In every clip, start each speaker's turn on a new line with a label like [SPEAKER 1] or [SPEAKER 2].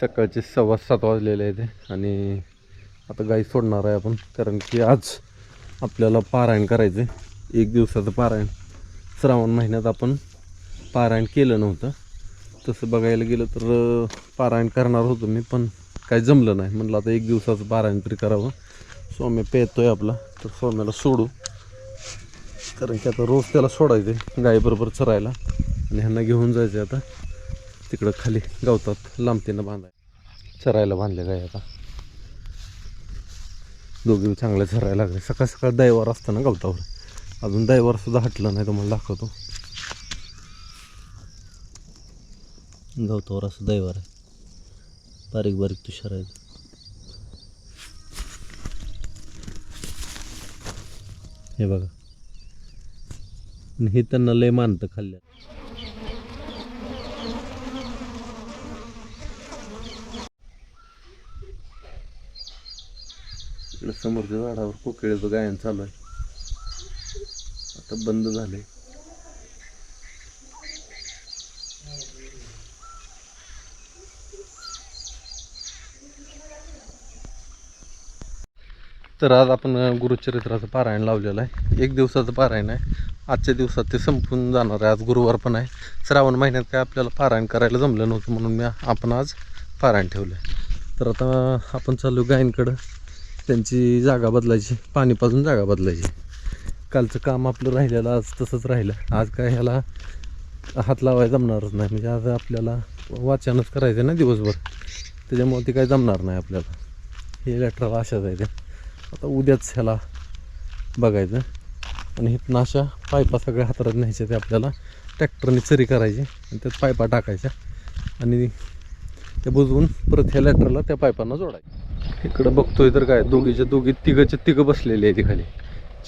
[SPEAKER 1] सकाळचे सव्वा सात वाजलेले आहेत आणि आता गाई सोडणार आहे आपण कारण की आज आपल्याला पारायण करायचं आहे एक दिवसाचं पारायण. श्रावण महिन्यात आपण पारायण केलं नव्हतं. तसं बघायला गेलं तर पारायण करणार होतो मी पण काही जमलं नाही. म्हणलं आता एक दिवसाचं पारायण तरी करावं. सोम्या आहे आपला तर सोम्याला सोडू. कारण की आता रोज त्याला सोडायचं आहे गाईबरोबर चरायला. आणि ह्यांना घेऊन जायचं आहे आता. तिकडं खाली गवतात लांबतीनं बांधाय. चरायला बांधले काय आता? दोघे चांगले चरायला लागले. सकाळ सकाळ दैवार असतं ना गवतावर. अजून दैवार सुद्धा हटलं नाही तुम्हाला दाखवतो. गवतावर असं दैवार आहे. बारीक बारीक तुषार आहेत हे बघा. हे त्यांना लय मानतं खाल्ल्या इकडे समोरच्या झाडावर कोकिळेचं गायन चालू आहे. आता बंद झाले तर आज आपण गुरुचरित्राचं पारायण लावलेलं आहे. एक दिवसाचं पारायण आहे. आजच्या दिवसात ते संपून जाणार आहे. आज गुरुवार पण आहे. श्रावण महिन्यात काय आपल्याला पारायण करायला जमलं नव्हतं म्हणून मी आपण आज पारायण ठेवलं आहे तर आता आपण चालू गायींकडं त्यांची जागा बदलायची. पाणीपासून जागा बदलायची. कालचं काम आपलं राहिलेलं आज तसंच राहिलं. आज काय ह्याला हात लावायला जमणारच नाही. म्हणजे आज आपल्याला वाचनच करायचं आहे ना दिवसभर. त्याच्यामुळे ते काय जमणार नाही आपल्याला. हे लेटरला अशाच आहे आता उद्याच ह्याला बघायचं. आणि इथनं अशा पायपा सगळ्या हातात न्यायच्या ते आपल्याला. ट्रॅक्टरने चरी करायची. आणि त्यात पायपा टाकायच्या. आणि ते बुजवून परत ह्या लॅटरला त्या पायपांना जोडायचं इकडं बघतोय तर काय दोघीच्या दोघी तिघंच्या तिघं बसलेले आहे ती खाली.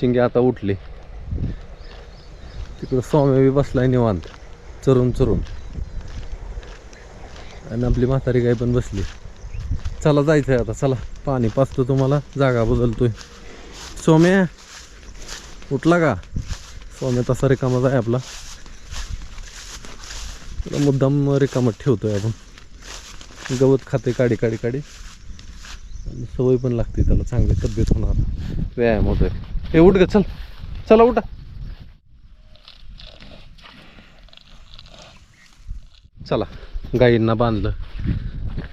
[SPEAKER 1] चिंगे आता उठले. तिकडं स्वामी बी बसलाय निवांत चरून चरून. आणि आपली म्हातारी गाय पण बसली. चला जायचं आहे आता चला. पाणी पाचतो तुम्हाला जागा बदलतोय. सोम्या उठला का? सोम्या तसा रिकामाच आहे आपला. मुद्दाम रिकामत ठेवतोय आपण. गवत खाते काडी काडी काडी आणि सवय पण लागते त्याला चांगली तब्येत होणार. व्यायाम होतोय. हे उठ ग चल. चला उठा. चला गाईंना बांधलं.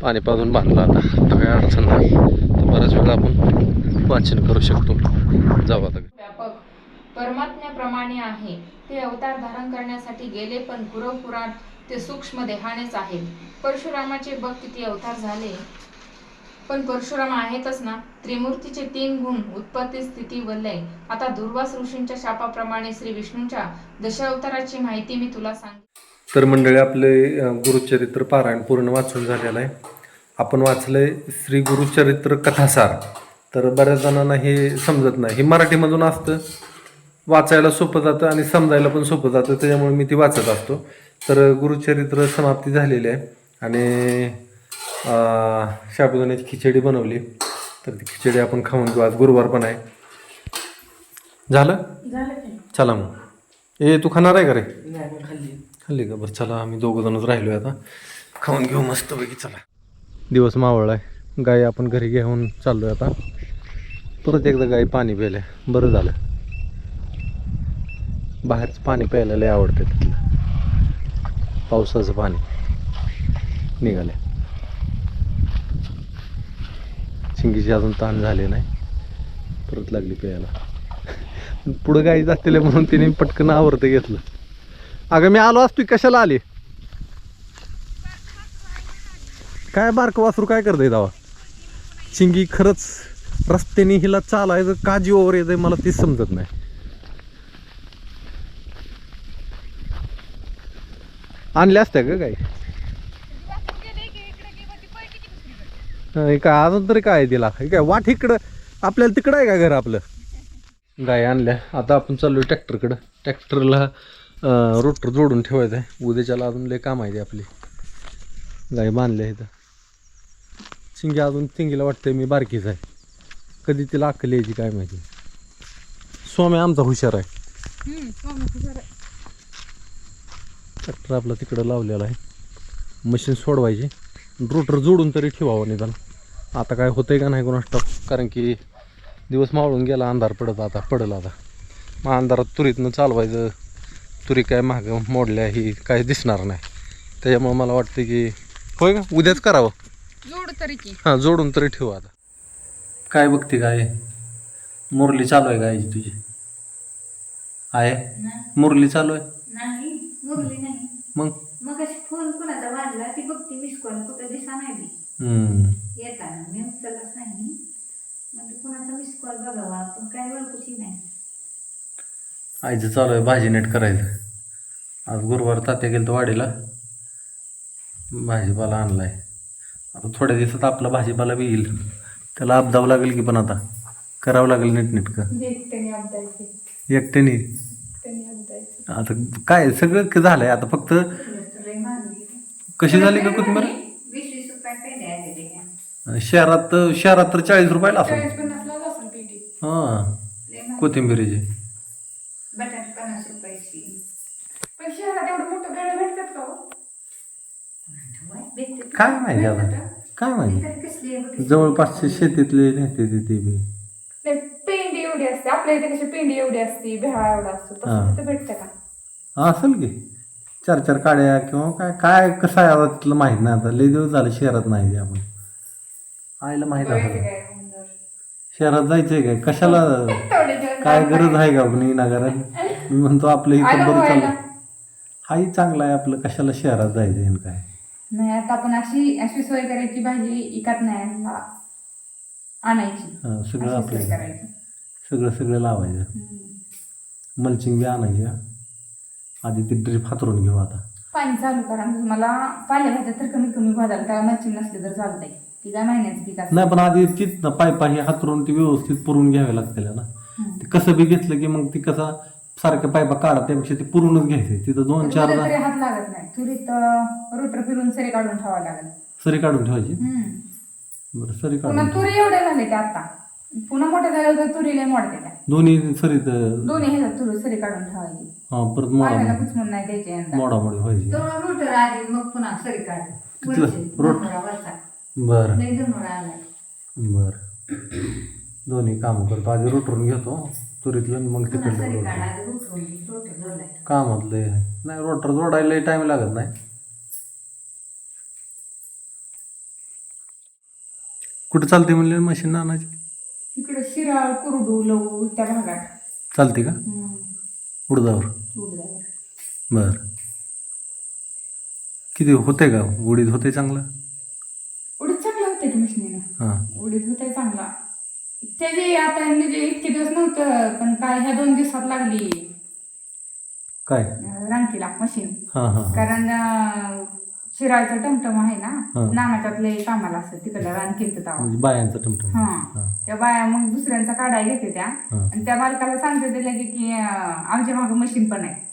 [SPEAKER 1] पाणी पाजून बांधलं आता. आता काही अडचण नाही. तर बऱ्याच वेळा आपण वाचन करू शकतो. जाऊ आता.
[SPEAKER 2] व्यापक परमात्म्याप्रमाणे आहे. ते अवतार धारण करण्यासाठी गेले पण पुरव पुराण ते सूक्ष्म देहानेच आहेत परशुरामाचे बघ किती अवतार झाले. पण परशुराम आहेतच ना. त्रिमूर्तीचे तीन गुण उत्पत्ती स्थिती व लय आता दुर्वास ऋषींच्या शापाप्रमाणे श्री विष्णूंच्या दशावताराची माहिती मी तुला सांग
[SPEAKER 1] तर मंडळी आपले गुरुचरित्र पारायण पूर्ण वाचून झालेलं आहे. आपण वाचलंय श्री गुरुचरित्र कथासार. तर बऱ्याच जणांना हे समजत नाही. हे मराठीमधून असतं. वाचायला सोपं जातं आणि समजायला पण सोपं जातं. त्याच्यामुळे मी ती वाचत असतो. तर गुरुचरित्र समाप्ती झालेली आहे. आणि अ, साबुदाण्याची खिचडी बनवली. तर ती खिचडी आपण खाऊन घेऊ. आज गुरुवार पण आहे. झालं? चला मग. ए तू खाणार आहे का रे? खाल्ली. का? बरं चला आम्ही दोघं जणच राहिलो आता. खाऊन घेऊ मस्तपैकी चला. दिवस मावळ आहे गाय आपण घरी घेऊन चाललोय आता. परत एकदा गाय पाणी प्यायलं. बरं झालं. बाहेरचं पाणी प्यायला लय आवडतं तिथलं. पावसाचं पाणी निघाले शिंगीची अजून ताण झाले नाही. परत लागली प्यायला. पुढं गाई जातील म्हणून तिने पटकन आवरतं घेतलं. अगं मी आलो असतो कशाला आली? काय बारक वासरू काय करतंय दावा? चिंगी खरंच रस्त्याने हिला चालायचं का जीवावर येतं मला तेच समजत नाही. आणल्या असत्या का काही? काय अजून तरी काय आहे तिला? काय वाट इकडं आपल्याला तिकडं आहे का घर आपलं? गाय आणल्या. आता आपण चाललो ट्रॅक्टरकडं. ट्रॅक्टरला रोटर जोडून ठेवायचं आहे उद्याच्याला अजून लय काम आहे ते आपली. गाय बांधल्या इथं. चिंगी अजून चिंगीला वाटतंय मी बारकीच आहे. कधी तिला अक्कल यायची काय माहिती. स्वामी आमचा हुशार आहे. ट्रॅक्टर आपला तिकडं लावलेला आहे. मशीन सोडवायची. रोटर जोडून तरी ठेवावं निदान. आता काय होतंय का नाही ठाऊक? कारण की दिवस मावळून गेला अंधार पडत आता पडलं आता. मग अंधारात तुरीतनं चालवायचं. तुरी काय महाग मोडल्या ही काय दिसणार नाही. त्याच्यामुळे मला वाटतं की होय का? उद्याच करावं.
[SPEAKER 2] जोड तरी की.
[SPEAKER 1] हां जोडून तरी ठेवू आता. काय बघते काय मुरली चालू आहे गायची तुझी. आहे? मुरली चालू आहे?
[SPEAKER 3] नाही.
[SPEAKER 1] मग?
[SPEAKER 3] मग अशी फोन कुणाचा वाजला ती बघती मिस कॉल कुठं दिसा नाही बी.
[SPEAKER 1] हम्म.
[SPEAKER 3] येताना मी उचललाच नाही. म्हणजे कुणाचा मिस कॉल बघावा पण काय ओळखूची नाही.
[SPEAKER 1] आईचं चालू आहे भाजी नीट करायचं. आज गुरुवार तात्या गेलं वाडीला. भाजीपाला आणलाय. आता थोड्या दिवसात आपला भाजीपाला बी येईल. त्याला अपदावं लागेल की पण आता. करावं लागेल नीटनीटकं.
[SPEAKER 2] एकट्याने
[SPEAKER 1] एकट्याने. आता काय सगळं क- झालंय? आता फक्त कशी झाली का कोथिंबीर शहरात शहरात तर चाळीस रुपयाला असेल. हां. कोथिंबिरीची.
[SPEAKER 2] हो?
[SPEAKER 1] काय माहिती आता? काय माहिती. जवळपासचे शेतीतले नेते ते ते बी
[SPEAKER 2] नाही पेंडी एवढी असते आपल्या इथे कशी पेंडी एवढी असते भेळा एवढा असतो. तसं तिथं भेटतं का?
[SPEAKER 1] असेल की. चार चार काड्या किंवा काय काय कसं आहे आता तिथलं माहीत नाही आता. लई दिवस झालं शहरात नाही ते आपण. आईला माहीत आहे
[SPEAKER 2] काय.
[SPEAKER 1] शहरात जायचंय काय? कशाला काय गरज. आहे का आपण नगरात? मी म्हणतो आपलं इथं बरं. चाललं. हाही चांगलं आहे आपलं. कशाला शहरात जायचं काय?
[SPEAKER 2] नाही आता आपण अशी अशी सोय करायची भाजी इकत नाही. आणायची.
[SPEAKER 1] सगळं आपलं
[SPEAKER 2] करायची.
[SPEAKER 1] सगळं सगळं लावायचं. मल्चिंग बी आणायची. आधी ती ड्रीप हातरून घेऊ आता.
[SPEAKER 2] पाणी चालू करा. म्हणजे मला पालेभाज्या तर कमी कमी भाजाल त्याला मच्छी नसली तर चालतंय. ती काय महिन्याचं पीक असतं.
[SPEAKER 1] नाही पण आधी तीच ना पायपा हे हातरून ती व्यवस्थित पुरून घ्यावे लागतील ना. ते कसं बी घेतलं की मग ती कसा सारख्या पायपा काढा त्यापेक्षा ते पुरूनच घ्यायचे. तिथं दोन चार
[SPEAKER 2] तरी हात लागत नाही. रोटर फिरून सरी काढून ठेवावं लागेल.
[SPEAKER 1] सरी काढून ठेवायची. बरं सरी
[SPEAKER 2] पुन्हा
[SPEAKER 1] काढून
[SPEAKER 2] तुरी एवढ्या झाले त्या आता. पुन्हा मोठ्या झाल्या तर तुरीला मोडते त्या
[SPEAKER 1] दोन्ही सरीत
[SPEAKER 2] दोन्ही ह्याच्यात तुरी सरी काढून ठेवायची.
[SPEAKER 1] हा परत
[SPEAKER 2] पाण्याला
[SPEAKER 1] मोडा.
[SPEAKER 2] कुचमून नाही द्यायचे यंदा.
[SPEAKER 1] मोडामोडी व्हायची.
[SPEAKER 3] तो रोटर आली मग पुन्हा सरी काढ.
[SPEAKER 1] रोट-. बरं.
[SPEAKER 3] आलाय
[SPEAKER 1] बरं. दोन्ही काम करतो. आधी रोटरून घेतो तुरीतलं आणि मग
[SPEAKER 3] पुन्हा
[SPEAKER 1] तिकडलं
[SPEAKER 3] सरी
[SPEAKER 1] रोटर
[SPEAKER 3] जोडलाय
[SPEAKER 1] कामातलं. नाही रोटर जोडायला टाइम लागत नाही. कुठं चालते म्हणले मशीन आणायची?
[SPEAKER 2] इकडे शिराळ कुरडू लवू त्या भागात.
[SPEAKER 1] चालते का?
[SPEAKER 2] हम्म.
[SPEAKER 1] उडदावर.
[SPEAKER 2] उडदावर.
[SPEAKER 1] बर. किती होते का? उडीद होते चांगलं?
[SPEAKER 2] उडीद चांगलं होतं की मिशनीनं?
[SPEAKER 1] हां.
[SPEAKER 2] उडीद होते चांगला. त्याची आता म्हणजे इतके दिवस नव्हतं पण काय ह्या दोन दिवसात लागली.
[SPEAKER 1] काय?
[SPEAKER 2] अं, रांकीला मशीन.
[SPEAKER 1] हां हां हां.
[SPEAKER 2] कारण अं, शिराळचं टमटम आहे ना
[SPEAKER 1] हा.
[SPEAKER 2] नानाच्यातले कामाला असतं तिकडं रान केलं
[SPEAKER 1] म्हणजे बायांचं टमटम.
[SPEAKER 2] हा. त्या बाया मग दुसऱ्यांचा काढाय घेते त्या. आणि त्या बालकाला सांगते दिल्या की की, आमच्या मागं मशीन पण आहे.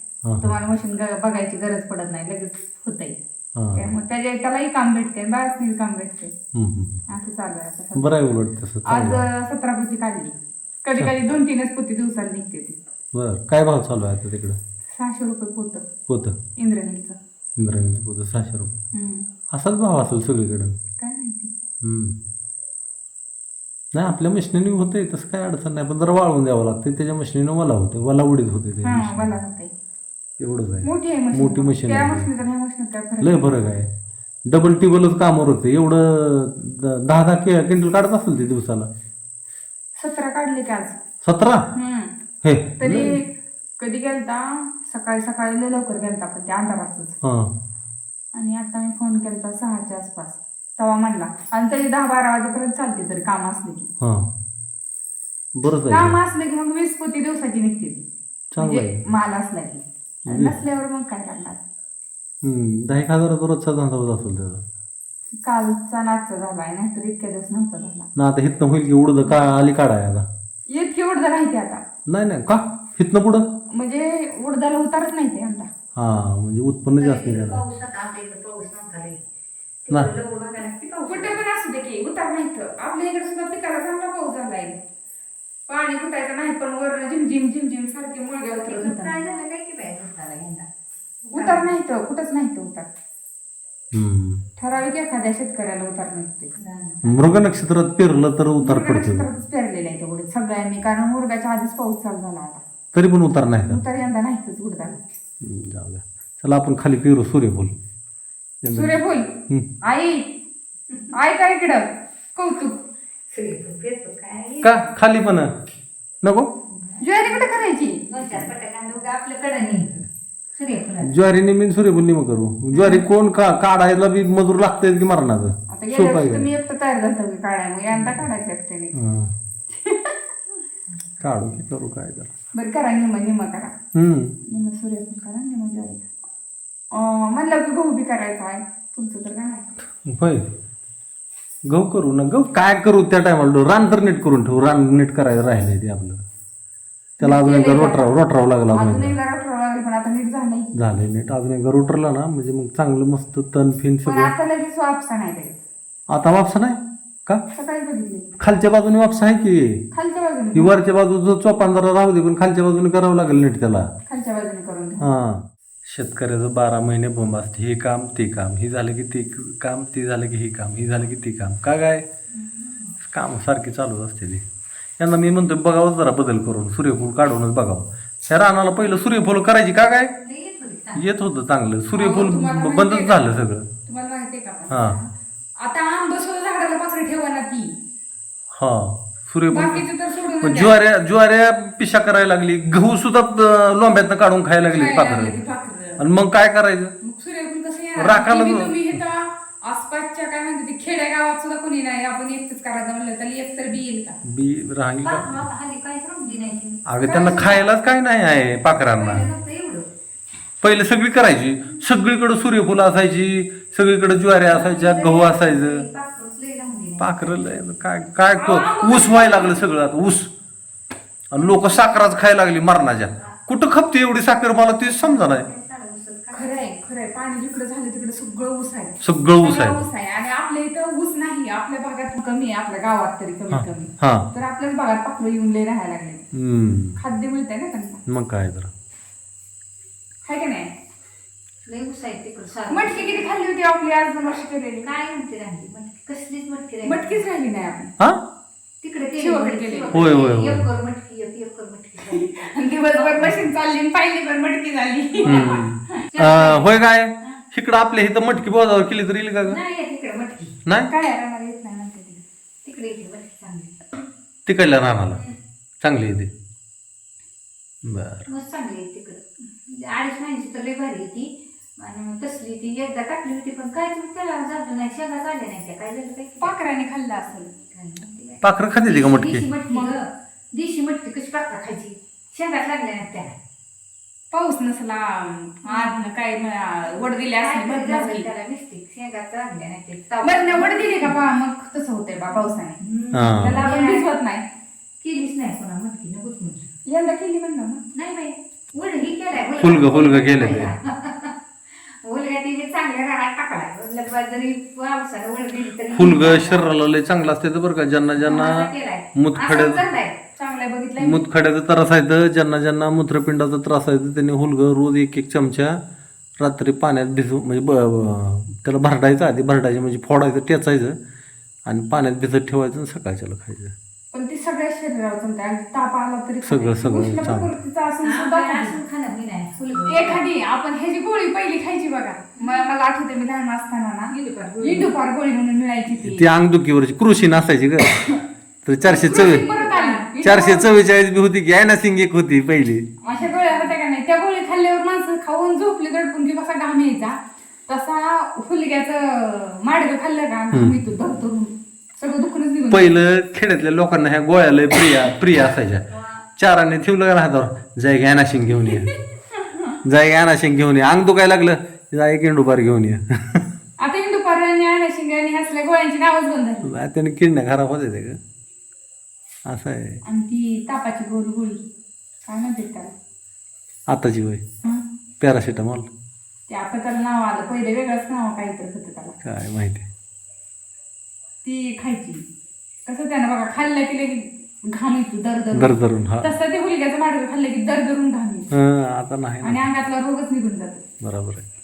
[SPEAKER 2] तुम्हाला मशीन बघायची गरज पडत नाही लगेच होतंय.
[SPEAKER 1] हां.
[SPEAKER 2] मग त्याच्या त्यालाही काम भेटते बायासनी काम भेटते. असं चालू आहे.
[SPEAKER 1] बरं उलट
[SPEAKER 2] आज सतरा पोती काढली. कधी कधी दोन तीनच पोती दिवसाला निघते ती.
[SPEAKER 1] बरं काय भाव चालू आहे आता तिकडं?
[SPEAKER 2] सहाशे रुपये पोत.
[SPEAKER 1] होतं
[SPEAKER 2] इंद्रणीचं
[SPEAKER 1] इंद्रायणीचं पोतं सहाशे रुपये.
[SPEAKER 2] हम्म.
[SPEAKER 1] असाच भाव असेल सगळीकडं.
[SPEAKER 2] काय माहिती?
[SPEAKER 1] हम्म. नाही आपल्या मशिनीने होते तसं काय अडचण नाही पण जरा वाळवून द्यावं लागते त्याच्या मशिनीनं वला होते वला उडीत होते ते
[SPEAKER 2] हा
[SPEAKER 1] machine.
[SPEAKER 2] मला होतंय.
[SPEAKER 1] एवढंच आहे.
[SPEAKER 2] मोठी आहे मशीन.
[SPEAKER 1] मोठी machine
[SPEAKER 2] त्या
[SPEAKER 1] आहे.
[SPEAKER 2] मशीन ह्या मशीन काय फरक
[SPEAKER 1] लय. फरक आहे. डबल टिबलच कामावर होते एवढं द- दहा दहा के क्विंटल काढत असेल ते दिवसाला.
[SPEAKER 2] सतरा काढले की आज.
[SPEAKER 1] सतरा?
[SPEAKER 2] हम्म.
[SPEAKER 1] हे
[SPEAKER 2] तरी कधी गेलता? सकाळी सकाळी लय लवकर गेलता पण त्या अंधारातच.
[SPEAKER 1] हां.
[SPEAKER 2] आणि आता मी फोन केलता सहाच्या आसपास. तवा म्हणला आणि तरी दहा बारा वाजेपर्यंत चालते तरी काम असले की.
[SPEAKER 1] हां.
[SPEAKER 2] काम
[SPEAKER 1] आहे
[SPEAKER 2] असलं की मग वीस पोती दिवसाची निघते.
[SPEAKER 1] चांगलं
[SPEAKER 2] म्हणजे
[SPEAKER 1] आहे.
[SPEAKER 2] माल असला की. आणि नसल्यावर मग काय करणार?
[SPEAKER 1] हम्म, दहा एक हजाराचा रोजचा धंदा होत असेल त्याचा.
[SPEAKER 2] कालचा नाचचा झालाय नाहीतर इतक्या दिवस नव्हता झाला.
[SPEAKER 1] ना आता हिथनं होईल की उडद का आली काढाय आता.
[SPEAKER 2] इतकी उडदा नाही ते आता.
[SPEAKER 1] नाही नाही का? हिथनं पुढं?
[SPEAKER 2] म्हणजे उडदाला उतारच नाही ते यंदा
[SPEAKER 1] हा म्हणजे उत्पन्न जास्त नाही त्याला.
[SPEAKER 3] पाऊस आता आपल्या इकडे पाऊस नव्हता रे. तिकडे पाऊस
[SPEAKER 2] कुठे पण असू दे की उतार नाही तर आपल्या इकडे सुद्धा पिकाला चांगला पाऊस झालाय. पाणी कुठायचं नाही पण वर झिमझिम झिमझिम सारखे मुळग्या उतरत होता.
[SPEAKER 3] काय झालं काय की बाहेर उतारा यंदा?
[SPEAKER 2] उतार नाही तर कुठंच नाही तर उतार.
[SPEAKER 1] हम्म.
[SPEAKER 2] ठराविक एखाद्या शेतकऱ्याला उतार नाही ते
[SPEAKER 1] मृग नक्षत्रात पेरलं तर उतार पडतो
[SPEAKER 2] पेरलेले आहे तेवढे सगळ्यांनी कारण मुरगाच्या आधीच पाऊस चालू झाला आता.
[SPEAKER 1] तरी पण उतार नाही का
[SPEAKER 2] उतार यंदा नाहीतच उडदा
[SPEAKER 1] हम्म, जाऊ द्या. चला आपण खाली पेरू सूर्यफूल
[SPEAKER 2] सूर्यफूल
[SPEAKER 1] हम्म.
[SPEAKER 2] आई आई काय इकडं? कौतुक.
[SPEAKER 3] सूर्यफूल पेरतो काय?
[SPEAKER 1] का? खाली पण. नको?
[SPEAKER 2] ज्वारी कुठे करायची?
[SPEAKER 3] दोन चार सूर्यफुला
[SPEAKER 1] ज्वारी निमीन सूर्यफूल निम करू. ज्वारी कोण का काढायला बी मजूर लागते की मरणाचं.
[SPEAKER 2] आता गेल्या
[SPEAKER 1] सोपं आहे
[SPEAKER 2] वर्षी
[SPEAKER 1] का?
[SPEAKER 2] तुम्ही एकटं तयार झालं होतं काढाय मग यंदा काढायचं एकट्याने.
[SPEAKER 1] हा. काढू की करू काय तर
[SPEAKER 2] बरं करा निम निम करा.
[SPEAKER 1] हम्म.
[SPEAKER 2] निम सूर्यफूल करा निम ज्वारी अं, म्हणलं की गहू बी करायचा आहे. तुमचं तर काय?
[SPEAKER 1] होय. गहू करू ना गहू काय करू त्या टायमाला रान तर नीट करून ठेवू रान नीट करायचं राहिलंय ते आपलं. त्याला अजून एकदा रोटराव रोटराव लागला अजून
[SPEAKER 2] अजून
[SPEAKER 1] एकदा
[SPEAKER 2] लागेल पण आता नीट झालंय.
[SPEAKER 1] झालंय नीट. अजून एकदा रोटरला ना म्हणजे मग चांगलं मस्त तण फिन
[SPEAKER 2] पण
[SPEAKER 1] सगळं.
[SPEAKER 2] आता लगेच वापसा नाही
[SPEAKER 1] आता वापसा नाही? का?
[SPEAKER 2] सकाळी
[SPEAKER 1] खालच्या बाजूने वापसा आहे की?
[SPEAKER 2] खालच्या
[SPEAKER 1] ही
[SPEAKER 2] बाजूने
[SPEAKER 1] वरच्या बाजूचं चोपान जरा राहू दे पण खालच्या बाजूने करावं लागेल नीट त्याला.
[SPEAKER 2] खालच्या बाजूने करून घ्या
[SPEAKER 1] हा. शेतकऱ्याचं बारा महिने बोंब असते. हे काम ते काम. हे झालं की ते काम ते झालं की हे काम. हे झालं की ते काम. का काय काम सारखी चालूच असते ते. यांना मी म्हणतो बघावं जरा बदल करून. सूर्यफूल काढूनच बघावं. त्या रानाला पहिलं सूर्यफूल करायची का काय
[SPEAKER 3] येत होती चांगली.
[SPEAKER 1] येत होतं चांगलं. सूर्यफूल
[SPEAKER 2] अहो, तुम्हाला
[SPEAKER 1] बंदच
[SPEAKER 2] का?
[SPEAKER 1] झालं सगळं.
[SPEAKER 2] तुम्हाला माहितीये का? पण?
[SPEAKER 1] हा.
[SPEAKER 2] आता आंब सुद्धा झाडाला पाकळी ठेवा ना ती
[SPEAKER 1] हा. सूर्यफूल
[SPEAKER 2] बाकीचे तर सोडून
[SPEAKER 1] पण
[SPEAKER 2] द्या.
[SPEAKER 1] ज्वाऱ्या ज्वाऱ्या पिशा करायला लागली गहू सुद्धा अं, लोंब्यातनं काढून खायला लागली
[SPEAKER 2] खायला लागली
[SPEAKER 1] पाखरं. आणि मग काय करायचं?
[SPEAKER 2] मग सूर्यफूल कसं येणार?
[SPEAKER 1] राखाला
[SPEAKER 2] तुम्ही
[SPEAKER 1] तो-
[SPEAKER 2] तुम्ही इथं आसपासच्या काय म्हणते ते खेड्या गावात सुद्धा कोणी नाही आपण एकटंच करायचं म्हणलं तर एक तर बी येईल का?
[SPEAKER 1] बी राहील का
[SPEAKER 3] हल्ली नाही ती.
[SPEAKER 1] अगं त्यांना खायलाच काय नाही आहे पाखरांना.
[SPEAKER 3] पहिलं नव्हतं एवढं.
[SPEAKER 1] पहिले सगळी करायची. सगळीकडे सूर्यफुलं असायची सगळीकडे ज्वाऱ्या असायच्या गहू असायचं. पाखरं लय काय काय ऊस व्हायला लागलं सगळं आता ऊस. आणि लोक साखराच खायला लागली मरणाच्या. कुठं खपते एवढी साखर? मला ते समजा नाही.
[SPEAKER 3] सारं उसळ काय.
[SPEAKER 2] खरंय खरंय. पाणी जिकडे झालं तिकडे सगळं ऊस आहे.
[SPEAKER 1] सगळं ऊस आहे.
[SPEAKER 2] ऊस आहे. आणि आपल्या इथं ऊस नाही. आपल्या भागात कमी आहे. आपल्या गावात तरी कमी कमी.
[SPEAKER 1] हा.
[SPEAKER 2] तर आपल्याच भागात पाखरं येऊन लय राहायला लागले. खाद्य मिळतंय ना त्यांना.
[SPEAKER 1] मग काय तर
[SPEAKER 2] हाय का नाही?
[SPEAKER 3] तिकडं सारं.
[SPEAKER 2] मटकी किती खाल्ली होती आपली आज वर्ष केलेली?
[SPEAKER 3] काय म्हणते राहिली? मटकी कसलीच मटकी राहिली
[SPEAKER 2] मटकीच राहिली नाही आपण
[SPEAKER 1] हा?
[SPEAKER 3] तिकडे केली
[SPEAKER 2] शिवकडे
[SPEAKER 3] मटकी,
[SPEAKER 2] केली.
[SPEAKER 3] शिवकडे.
[SPEAKER 1] होय, होय, होय.
[SPEAKER 3] एक कर मटकी एक एक कर मटकी झाली.
[SPEAKER 2] आणि दिवसभर मशीन चालली आणि पाहिली पण मटकी झाली.
[SPEAKER 1] अं, होय काय? इकडं आपल्या इथं मटकी बोजावर केली तर येईल का ग?
[SPEAKER 3] नाही आहे तिकडे मटकी.
[SPEAKER 1] नाही?
[SPEAKER 2] काय राहणार येत नाही म्हणते ती.
[SPEAKER 3] तिकडे मटकी चांगली
[SPEAKER 1] तिकडल्या रानाला. चांगली येते बर.
[SPEAKER 3] मस्त चांगली आहे तिकडं. म्हणजे अडीच महिन्याची तर लई भारी आहे ती. आणि तसली ती एकदा टाकली होती पण काय तुम्ही त्याला झालं नाही शेंगा झाल्या नाही त्या काय झालं काय
[SPEAKER 2] पाखराने खाल्लं असेल.
[SPEAKER 1] पाखरं खाते का मटकी?
[SPEAKER 3] देशी मटकी ग. देशी मटकी कशी पाकळा खायची? शेंगात लागल्या नाही त्याला
[SPEAKER 2] पाऊस नसला आज काय म- वड दिली
[SPEAKER 3] काय
[SPEAKER 2] असली
[SPEAKER 3] तरी
[SPEAKER 2] भरपूर
[SPEAKER 3] झालं
[SPEAKER 2] झाली.
[SPEAKER 3] त्याला मिस्टेक शेंगात लागल्या नाही ते ताव-
[SPEAKER 2] बरं नाही, वड दिली का पहा मग तसं होतंय बा पावसाने.
[SPEAKER 1] हा.
[SPEAKER 2] त्याला आपण भिजवत नाही.
[SPEAKER 3] केलीच नाही कोणा मटकी नकोच म्हणलं.
[SPEAKER 2] यंदा केली म्हणलं ना.
[SPEAKER 3] नाही बाई वड ही केलाय
[SPEAKER 1] फुलगं- फुलगं केलं ते.
[SPEAKER 3] मुलगा ती बी चांगल्या रानात टाकलाय म्हणलं बा जरी पावसानं वड दिली तरी
[SPEAKER 1] फुलग शरीराला लय चांगलं असते तर बरं का ज्यांना ज्यांना
[SPEAKER 3] असा केलाय.
[SPEAKER 1] मुतखड्या
[SPEAKER 3] असाच चाललाय.
[SPEAKER 2] चांगलं बघितलंय
[SPEAKER 1] मुतखड्याचा त्रास आहे तर ज्यांना ज्यांना मूत्रपिंडाचा त्रास आहे तर त्यांनी हुलग रोज एक एक चमचा रात्री पाण्यात भिजू म्हणजे ब ब- त्याला भरडायचं आधी भरडायचं म्हणजे फोडायचं टेचायचं आणि पाण्यात भिजत ठेवायचं आणि सकाळच्याला खायचं
[SPEAKER 2] पण ती सगळ्या शरीरावर ताप आला तरी
[SPEAKER 1] सगळं-
[SPEAKER 2] खाते.
[SPEAKER 1] सगळं
[SPEAKER 2] उष्ण
[SPEAKER 1] चांगलं.
[SPEAKER 2] प्रकृतीचं असून
[SPEAKER 3] हा,
[SPEAKER 2] सुद्धा
[SPEAKER 3] काय
[SPEAKER 2] खाते.
[SPEAKER 3] असून खाणं मी नाही फुलगं.
[SPEAKER 2] एखादी आपण ह्याची गोळी पहिली खायची बघा म- मला आठवते मी लहान असताना ना
[SPEAKER 3] इडुपार गोळी.
[SPEAKER 2] म्हणून मिळायची ती
[SPEAKER 1] ती अंगदुखीवरची कृषी नसायची ग तर चारशे चव्वे
[SPEAKER 2] परत आली.
[SPEAKER 1] चारशे चव्वेचाळीस बी होती की ना सिंग एक होती पहिली
[SPEAKER 2] अशा गोळ्या होत्या का नाही त्या गोळी खाल्ल्यावर माणसं खाऊन झोपली दडपून की कसा घाम यायचा तसा हुलग्याचं माडगं खाल्लं का घाम येतो धरधरून सगळं दुखणच निघून
[SPEAKER 1] पहिलं खेड्यातल्या लोकांना ह्या गोळ्या लय प्रिया प्रिय असायच्या. चाराने ठेवलं का हातावर? जाय घ्या नाशिंग घेऊन ये. जाय घ्या नाशिंग घेऊन ये. अंग दुखायला लागलं. जाय एक इंडुपार घेऊन ये.
[SPEAKER 2] आता आणि शिंगाने असल्या गोळ्यांची नावच बंद झाली.
[SPEAKER 1] त्याने किडण्या खराब होते ते असं आहे.
[SPEAKER 2] आणि ती तापाची गोळी गोळी काय म्हणते त्याला?
[SPEAKER 1] आताची वय
[SPEAKER 2] हं?
[SPEAKER 1] पॅरासिटामॉल.
[SPEAKER 2] ते आता त्याला नाव आलं. पहिले वेगळंच नाव काहीतरी होतं त्याला.
[SPEAKER 1] काय माहिती.
[SPEAKER 2] ती खायची. कसं त्यानं बघा खाल्लं की लगे घाम येतो दर
[SPEAKER 1] दर
[SPEAKER 2] दर
[SPEAKER 1] धरून हा.
[SPEAKER 2] तसं ते हुलग्याचं माडगं खाल्लं की दर दरून घाम येतो.
[SPEAKER 1] हं, आता नाही
[SPEAKER 2] आणि अंगातला रोगच निघून जातो.
[SPEAKER 1] बरोबर आहे.